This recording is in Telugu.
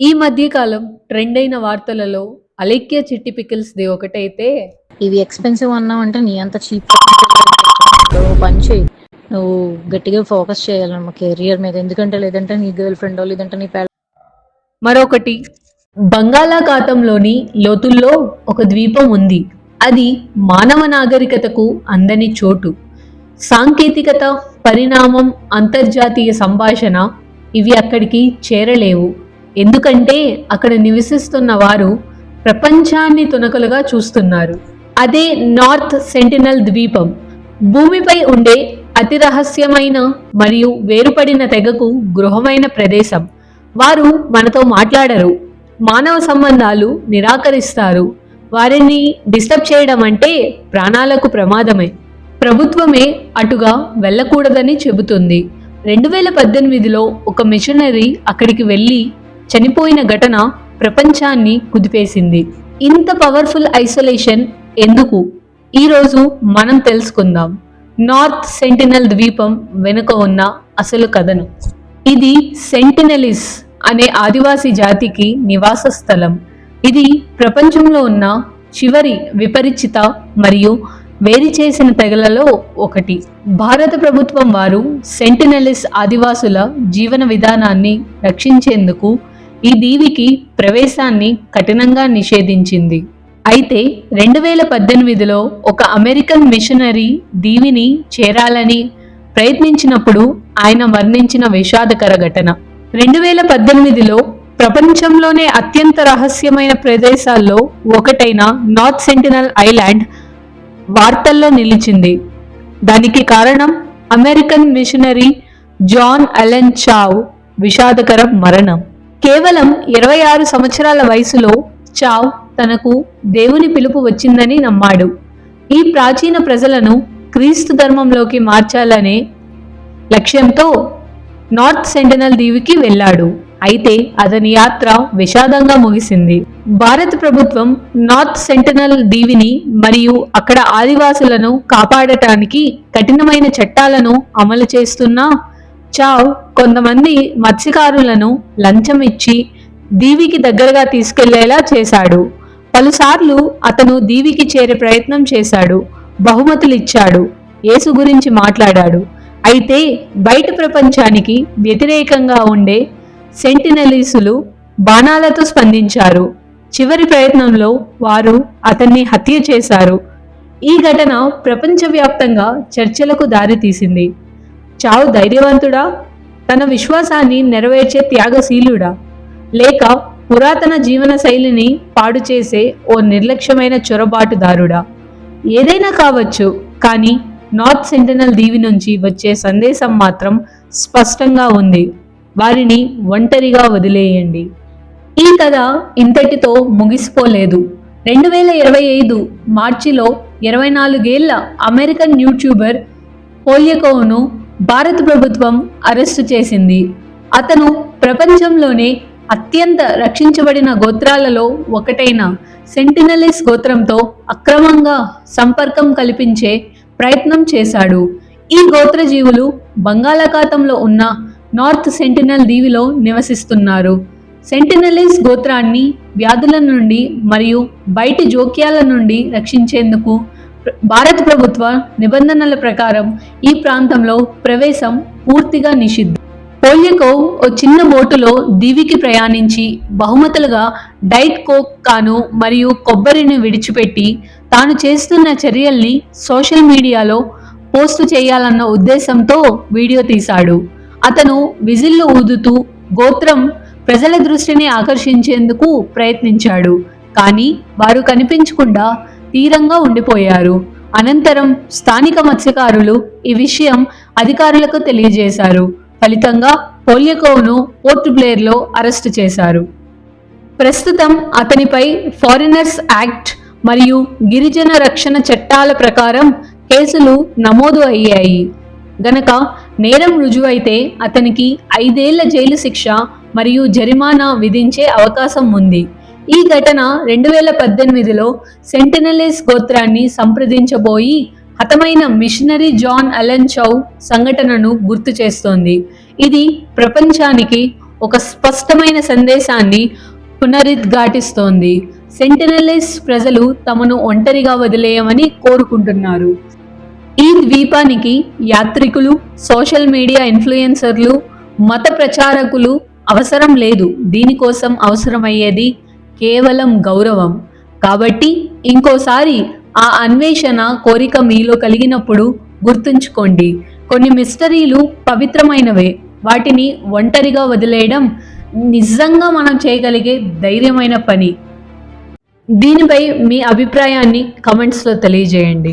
ఈ మధ్య కాలం ట్రెండ్ అయిన వార్తలలో అలేఖ్య చిట్టి పికిల్స్ది ఒకటైతే ఇవి ఎక్స్పెన్సివ్ అన్నావు అంటే నీ అంత చీప్ పని చేయి నువ్వు గట్టిగా ఫోకస్ చేయాలన్నమా కెరియర్ మీద. ఎందుకంటే లేదంటే నీ గర్ల్ ఫ్రెండ్ లేదంటే నీ పెళ్ళ మరొకటి బంగాళాఖాతంలోని లోతుల్లో ఒక ద్వీపం ఉంది. అది మానవ నాగరికతకు అందని చోటు. సాంకేతికత పరిణామం అంతర్జాతీయ సంభాషణ ఇవి అక్కడికి చేరలేవు. ఎందుకంటే అక్కడ నివసిస్తున్న వారు ప్రపంచాన్ని తునకలుగా చూస్తున్నారు. అదే నార్త్ సెంటినల్ ద్వీపం. భూమిపై ఉండే అతి రహస్యమైన మరియు వేరుపడిన తెగకు గృహమైన ప్రదేశం. వారు మనతో మాట్లాడరు. మానవ సంబంధాలు నిరాకరిస్తారు. వారిని డిస్టర్బ్ చేయడం అంటే ప్రాణాలకు ప్రమాదమే. ప్రభుత్వమే అటుగా వెళ్ళకూడదని చెబుతుంది. రెండు వేల పద్దెనిమిదిలో ఒక మిషనరీ అక్కడికి వెళ్ళి చనిపోయిన ఘటన ప్రపంచాన్ని కుదిపేసింది. ఇంత పవర్ఫుల్ ఐసోలేషన్ ఎందుకు? ఈరోజు మనం తెలుసుకుందాం. నార్త్ సెంటినల్ ద్వీపం వెనుక ఉన్న అసలు కథను. ఇది సెంటినలిస్ అనే ఆదివాసీ జాతికి నివాస స్థలం. ఇది ప్రపంచంలో ఉన్న చివరి విపరిచిత మరియు వేరు చేసిన తెగలలో ఒకటి. భారత ప్రభుత్వం వారు సెంటినలిస్ ఆదివాసుల జీవన విధానాన్ని రక్షించేందుకు ఈ దీవికి ప్రవేశాన్ని కఠినంగా నిషేధించింది. అయితే రెండు వేల పద్దెనిమిదిలో ఒక అమెరికన్ మిషనరీ దీవిని చేరాలని ప్రయత్నించినప్పుడు ఆయన మరణించిన విషాదకర ఘటన. రెండు వేల పద్దెనిమిదిలో ప్రపంచంలోనే అత్యంత రహస్యమైన ప్రదేశాల్లో ఒకటైన నార్త్ సెంటినల్ ఐలాండ్ వార్తల్లో నిలిచింది. దానికి కారణం American missionary John Allen Chau విషాదకర మరణం. కేవలం ఇరవై ఆరు సంవత్సరాల వయసులో చావ్ తనకు దేవుని పిలుపు వచ్చిందని నమ్మాడు. ఈ ప్రాచీన ప్రజలను క్రీస్తు ధర్మంలోకి మార్చాలనే లక్ష్యంతో నార్త్ సెంటినల్ దీవికి వెళ్ళాడు. అయితే అతని యాత్ర విషాదంగా ముగిసింది. భారత ప్రభుత్వం నార్త్ సెంటినల్ దీవిని మరియు అక్కడ ఆదివాసులను కాపాడటానికి కఠినమైన చట్టాలను అమలు చేస్తున్నా చావ్ కొంతమంది మత్స్యకారులను లంచం ఇచ్చి దీవికి దగ్గరగా తీసుకెళ్ళేలా చేశాడు. పలుసార్లు అతను దీవికి చేరే ప్రయత్నం చేశాడు. బహుమతులు ఇచ్చాడు యేసు గురించి మాట్లాడాడు. అయితే బయట ప్రపంచానికి వ్యతిరేకంగా ఉండే సెంటినలీసులు బాణాలతో స్పందించారు. చివరి ప్రయత్నంలో వారు అతన్ని హత్య చేశారు. ఈ ఘటన ప్రపంచవ్యాప్తంగా చర్చలకు దారితీసింది. చావు ధైర్యవంతుడా? తన విశ్వాసాన్ని నెరవేర్చే త్యాగశీలుడా? లేక పురాతన జీవన శైలిని పాడు చేసే ఓ నిర్లక్ష్యమైన చొరబాటుదారుడా? ఏదైనా కావచ్చు కానీ నార్త్ సెంటనల్ దీవి నుంచి వచ్చే సందేశం మాత్రం స్పష్టంగా ఉంది. వారిని ఒంటరిగా వదిలేయండి. ఈ కథ ఇంతటితో ముగిసిపోలేదు. రెండు వేల ఇరవై ఐదు మార్చిలో ఇరవై నాలుగేళ్ళ అమెరికన్ యూట్యూబర్ పోలియకోను భారత ప్రభుత్వం అరెస్టు చేసింది. అతను ప్రపంచంలోనే అత్యంత రక్షించబడిన గోత్రాలలో ఒకటైన సెంటినలిస్ గోత్రంతో అక్రమంగా సంపర్కం కల్పించే ప్రయత్నం చేశాడు. ఈ గోత్రజీవులు బంగాళాఖాతంలో ఉన్న నార్త్ సెంటినల్ దీవిలో నివసిస్తున్నారు. సెంటినలిస్ గోత్రాన్ని వ్యాధుల నుండి మరియు బయటి జోక్యాల నుండి రక్షించేందుకు భారత ప్రభుత్వ నిబంధనల ప్రకారం ఈ ప్రాంతంలో ప్రవేశం పూర్తిగా నిషిద్ధం. పోయకో ఓ చిన్న బోటులో దీవికి ప్రయాణించి బహుమతులుగా డైట్ కోక్ కాను మరియు కొబ్బరిని విడిచిపెట్టి తాను చేస్తున్న చర్యల్ని సోషల్ మీడియాలో పోస్టు చేయాలన్న ఉద్దేశంతో వీడియో తీశాడు. అతను విజిల్లు ఊదుతూ గోత్రం ప్రజల దృష్టిని ఆకర్షించేందుకు ప్రయత్నించాడు. కానీ వారు కనిపించకుండా తీరంగా ఉండిపోయారు. అనంతరం స్థానిక మత్స్యకారులు ఈ విషయం అధికారులకు తెలియజేశారు. ఫలితంగా పోలియకోవ్ను పోర్ట్ బ్లేర్లో అరెస్టు చేశారు. ప్రస్తుతం అతనిపై ఫారినర్స్ యాక్ట్ మరియు గిరిజన రక్షణ చట్టాల ప్రకారం కేసులు నమోదు అయ్యాయి. గనక నేరం రుజువైతే అతనికి ఐదేళ్ళ జైలు శిక్ష మరియు జరిమానా విధించే అవకాశం ఉంది. ఈ ఘటన రెండు వేల పద్దెనిమిదిలో సెంటనలిస్ గోత్రాన్ని సంప్రదించబోయి హతమైన మిషనరీ జాన్ అలెన్ చౌ సంఘటనను గుర్తు చేస్తోంది. ఇది ప్రపంచానికి ఒక స్పష్టమైన సందేశాన్ని పునరుద్ఘాటిస్తోంది. సెంటనలిస్ ప్రజలు తమను ఒంటరిగా వదిలేయమని కోరుకుంటున్నారు. ఈ ద్వీపానికి యాత్రికులు సోషల్ మీడియా ఇన్ఫ్లుయెన్సర్లు మత ప్రచారకులు అవసరం లేదు. దీనికోసం అవసరమయ్యేది కేవలం గౌరవం. కాబట్టి ఇంకోసారి ఆ అన్వేషణ కోరిక మీలో కలిగినప్పుడు గుర్తుంచుకోండి. కొన్ని మిస్టరీలు పవిత్రమైనవే. వాటిని ఒంటరిగా వదిలేయడం నిజంగా మనం చేయగలిగే ధైర్యమైన పని. దీనిపై మీ అభిప్రాయాన్ని కమెంట్స్లో తెలియజేయండి.